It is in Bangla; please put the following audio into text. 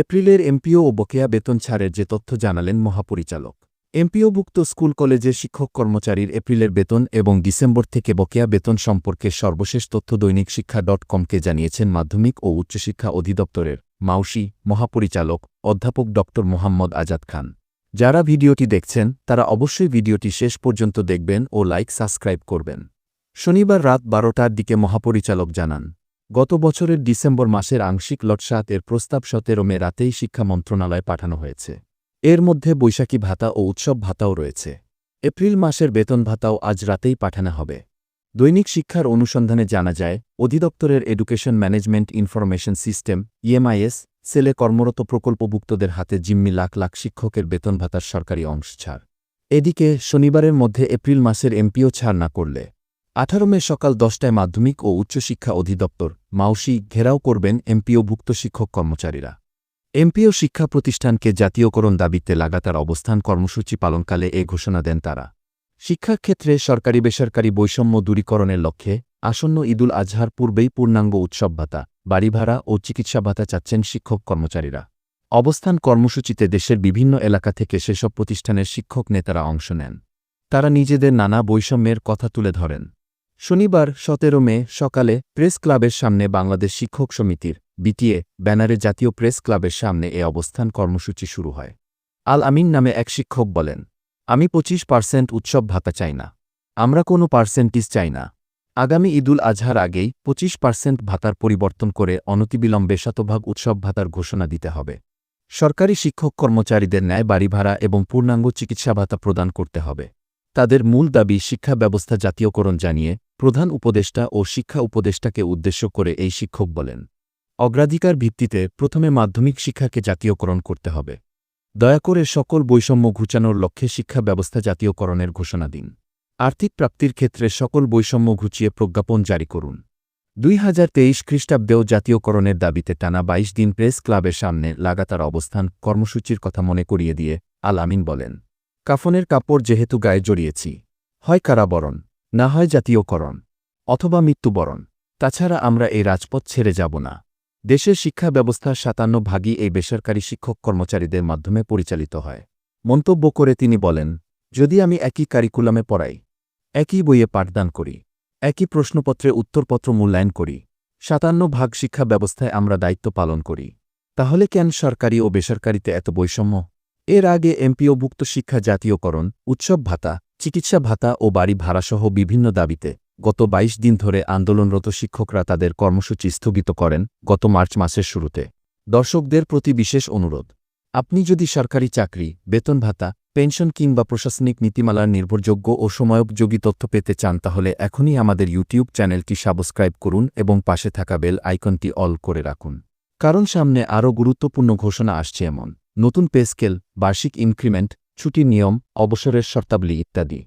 এপ্রিলের এমপিও ও বকেয়া বেতন ছাড়ের যে তথ্য জানালেন মহাপরিচালক। এমপিওভুক্ত স্কুল কলেজের শিক্ষক কর্মচারীর এপ্রিলের বেতন এবং ডিসেম্বর থেকে বকেয়া বেতন সম্পর্কে সর্বশেষ তথ্য দৈনিক শিক্ষা ডট কমকে জানিয়েছেন মাধ্যমিক ও উচ্চশিক্ষা অধিদপ্তরের মাউসি মহাপরিচালক অধ্যাপক ড. মোহাম্মদ আজাদ খান। যারা ভিডিওটি দেখছেন, তারা অবশ্যই ভিডিওটি শেষ পর্যন্ত দেখবেন ও লাইক সাবস্ক্রাইব করবেন। শনিবার রাত বারোটার দিকে মহাপরিচালক জানান গত বছরের ডিসেম্বর মাসের আংশিক লটসাত এর প্রস্তাব সতেরো মে রাতেই শিক্ষা মন্ত্রণালয়ে পাঠানো হয়েছে। এর মধ্যে বৈশাখী ভাতা ও উৎসব ভাতাও রয়েছে। এপ্রিল মাসের বেতন ভাতাও আজ রাতেই পাঠানো হবে। দৈনিক শিক্ষার অনুসন্ধানে জানা যায়, অধিদপ্তরের education management information system, EMIS, সেলে কর্মরত প্রকল্পভুক্তদের হাতে জিম্মি লাখ লাখ শিক্ষকের বেতন ভাতার সরকারি অংশ ছাড়। এদিকে শনিবারের মধ্যে এপ্রিল মাসের এমপিও ছাড় না করলে আঠারো মে সকাল দশটায় মাধ্যমিক ও উচ্চশিক্ষা অধিদপ্তর মাউসি ঘেরাও করবেন এমপিওভুক্ত শিক্ষক কর্মচারীরা। এমপিও শিক্ষা প্রতিষ্ঠানকে জাতীয়করণ দাবিতে লাগাতার অবস্থান কর্মসূচি পালনকালে এ ঘোষণা দেন তারা। শিক্ষাক্ষেত্রে সরকারি বেসরকারি বৈষম্য দূরীকরণের লক্ষ্যে আসন্ন ঈদুল আজহার পূর্বেই পূর্ণাঙ্গ উৎসব ভাতা বাড়ি ভাড়া ও চিকিৎসা ভাতা চাচ্ছেন শিক্ষক কর্মচারীরা। অবস্থান কর্মসূচিতে দেশের বিভিন্ন এলাকা থেকে সেসব প্রতিষ্ঠানের শিক্ষক নেতারা অংশ নেন। তারা নিজেদের নানা বৈষম্যের কথা তুলে ধরেন। শনিবার, সতেরো মে, সকালে প্রেস ক্লাবের সামনে বাংলাদেশ শিক্ষক সমিতির বিটিএ ব্যানারে জাতীয় প্রেস ক্লাবের সামনে এ অবস্থান কর্মসূচি শুরু হয়। আল আমিন নামে এক শিক্ষক বলেন, আমি পঁচিশ পার্সেন্ট উৎসব ভাতা চাই না। আমরা কোনো পার্সেন্টিজ চাই না। আগামী ঈদুল আজহার আগেই পঁচিশ পার্সেন্ট ভাতার পরিবর্তন করে অনতিবিলম্বে শতভাগ উৎসব ভাতার ঘোষণা দিতে হবে। সরকারি শিক্ষক কর্মচারীদের ন্যায় বাড়ি ভাড়া এবং পূর্ণাঙ্গ চিকিৎসা ভাতা প্রদান করতে হবে। তাদের মূল দাবি শিক্ষা ব্যবস্থা জাতীয়করণ জানিয়ে প্রধান উপদেষ্টা ও শিক্ষা উপদেষ্টাকে উদ্দেশ্য করে এই শিক্ষক বলেন, অগ্রাধিকার ভিত্তিতে প্রথমে মাধ্যমিক শিক্ষাকে জাতীয়করণ করতে হবে। দয়া করে সকল বৈষম্য ঘুচানোর লক্ষ্যে শিক্ষা ব্যবস্থা জাতীয়করণের ঘোষণা দিন। আর্থিক প্রাপ্তির ক্ষেত্রে সকল বৈষম্য ঘুচিয়ে প্রজ্ঞাপন জারি করুন। দুই হাজার তেইশ খ্রিস্টাব্দেও জাতীয়করণের দাবিতে টানা ২২ দিন প্রেস ক্লাবের সামনে লাগাতার অবস্থান কর্মসূচির কথা মনে করিয়ে দিয়ে আল আমিন বলেন, কাফনের কাপড় যেহেতু গায়ে জড়িয়েছি, হয় কারাবরণ। না হয় জাতীয়করণ অথবা মৃত্যুবরণ। তাছাড়া আমরা এই রাজপথ ছেড়ে যাব না। দেশের শিক্ষা ব্যবস্থার সাতান্ন ভাগই এই বেসরকারি শিক্ষক কর্মচারীদের মাধ্যমে পরিচালিত হয়। মন্তব্য করে তিনি বলেন, যদি আমি একই কারিকুলামে পড়াই, একই বইয়ে পাঠদান করি, একই প্রশ্নপত্রে উত্তরপত্র মূল্যায়ন করি, সাতান্ন ভাগ শিক্ষা ব্যবস্থায় আমরা দায়িত্ব পালন করি, তাহলে কেন সরকারি ও বেসরকারিতে এত বৈষম্য? এর আগে এমপিওভুক্ত শিক্ষা জাতীয়করণ, উৎসব ভাতা, চিকিৎসা ভাতা ও বাড়ি ভাড়াসহ বিভিন্ন দাবিতে গত ২২ দিন ধরে আন্দোলনরত শিক্ষকরা তাদের কর্মসূচি স্থগিত করেন গত মার্চ মাসের শুরুতে। দর্শকদের প্রতি বিশেষ অনুরোধ। আপনি যদি সরকারি চাকরি, বেতন ভাতা, পেনশন কিংবা প্রশাসনিক নীতিমালার নির্ভরযোগ্য ও সময়োপযোগী তথ্য পেতে চান তাহলে এখনই আমাদের ইউটিউব চ্যানেলটি সাবস্ক্রাইব করুন এবং পাশে থাকা বেল আইকনটি অল করে রাখুন। কারণ সামনে আরও গুরুত্বপূর্ণ ঘোষণা আসছে এমন। নতুন পেস্কেল বার্ষিক ইনক্রিমেন্ট ছুটির নিয়ম অবসরের শর্তাবলী ইত্যাদি।